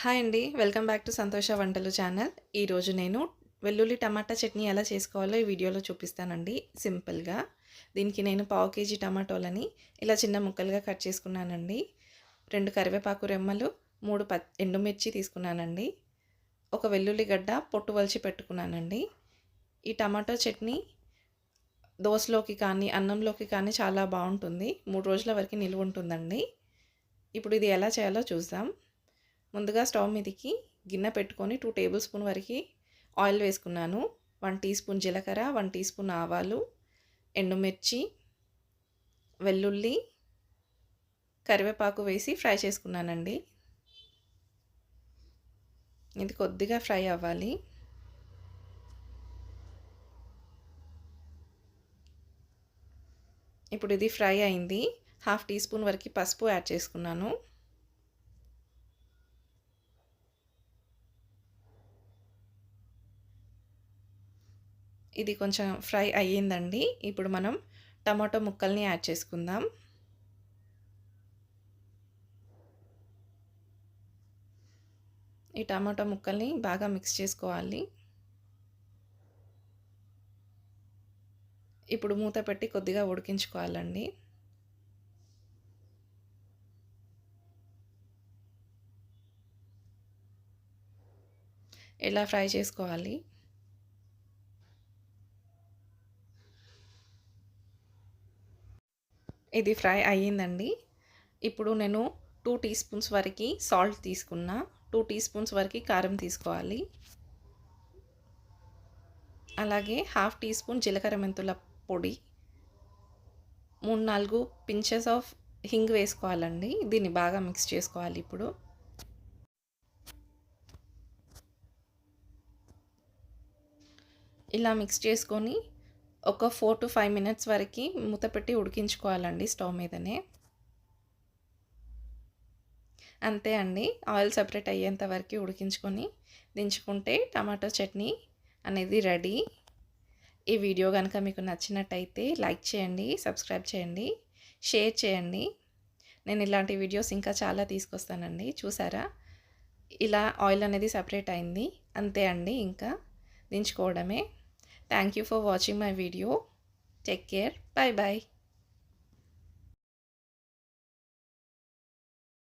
Hi అండి. Welcome back to సంతోష వంటలు ఛానల్. ఈరోజు నేను వెల్లుల్లి టమాటా చట్నీ ఎలా చేసుకోవాలో ఈ వీడియోలో చూపిస్తానండి. సింపుల్గా. దీనికి నేను పావు కేజీ టమాటోలని ఇలా చిన్న ముక్కలుగా కట్ చేసుకున్నానండి. రెండు కరివేపాకు రెమ్మలు మూడు ప ఎండుమిర్చి తీసుకున్నానండి. ఒక వెల్లుల్లి గడ్డ పొట్టు వలిచి పెట్టుకున్నానండి. ఈ టమాటో చట్నీ దోశలోకి కానీ అన్నంలోకి కానీ చాలా బాగుంటుంది. మూడు రోజుల వరకు నిలువ ఉంటుందండి. ఇప్పుడు ఇది ఎలా చేయాలో చూద్దాం. ముందుగా స్టవ్ మీదకి గిన్నె పెట్టుకొని టూ టేబుల్ స్పూన్ వరకు ఆయిల్ వేసుకున్నాను. వన్ టీ స్పూన్ జీలకర్ర వన్ టీ స్పూన్ ఆవాలు ఎండుమిర్చి వెల్లుల్లి కరివేపాకు వేసి ఫ్రై చేసుకున్నానండి. ఇది కొద్దిగా ఫ్రై అవ్వాలి. ఇప్పుడు ఇది ఫ్రై అయింది. హాఫ్ టీ స్పూన్ వరకు పసుపు యాడ్ చేసుకున్నాను. ఇది కొంచెం ఫ్రై అయ్యిందండి. ఇప్పుడు మనం టమాటో ముక్కల్ని యాడ్ చేసుకుందాం. ఈ టమాటో ముక్కల్ని బాగా మిక్స్ చేసుకోవాలి. ఇప్పుడు మూత పెట్టి కొద్దిగా ఉడికించుకోవాలండి. ఇలా ఫ్రై చేసుకోవాలి? ఇది ఫ్రై అయ్యిందండి. ఇప్పుడు నేను టూ టీ స్పూన్స్ వరకు సాల్ట్ తీసుకున్నా. టూ టీ స్పూన్స్ వరకు కారం తీసుకోవాలి. అలాగే హాఫ్ టీ స్పూన్ జీలకర్ర మెంతుల పొడి. మూడు నాలుగు పించెస్ ఆఫ్ హింగ్ వేసుకోవాలండి. దీన్ని బాగా మిక్స్ చేసుకోవాలి ఇప్పుడు. ఇలా మిక్స్ చేసుకొని ఒక ఫోర్ టు ఫైవ్ మినిట్స్ వరకు మూత పెట్టి ఉడికించుకోవాలండి స్టవ్ మీదనే. అంతే అండి ఆయిల్ సపరేట్ అయ్యేంత వరకు ఉడికించుకొని దించుకుంటే టమాటో చట్నీ అనేది రెడీ. ఈ వీడియో కనుక మీకు నచ్చినట్టయితే లైక్ చేయండి సబ్స్క్రైబ్ చేయండి షేర్ చేయండి. నేను ఇలాంటి వీడియోస్ ఇంకా చాలా తీసుకొస్తానండి చూసారా? ఇలా ఆయిల్ అనేది సపరేట్ అయింది అంతే అండి ఇంకా దించుకోవడమే. Thank you for watching my video. Take care. Bye bye.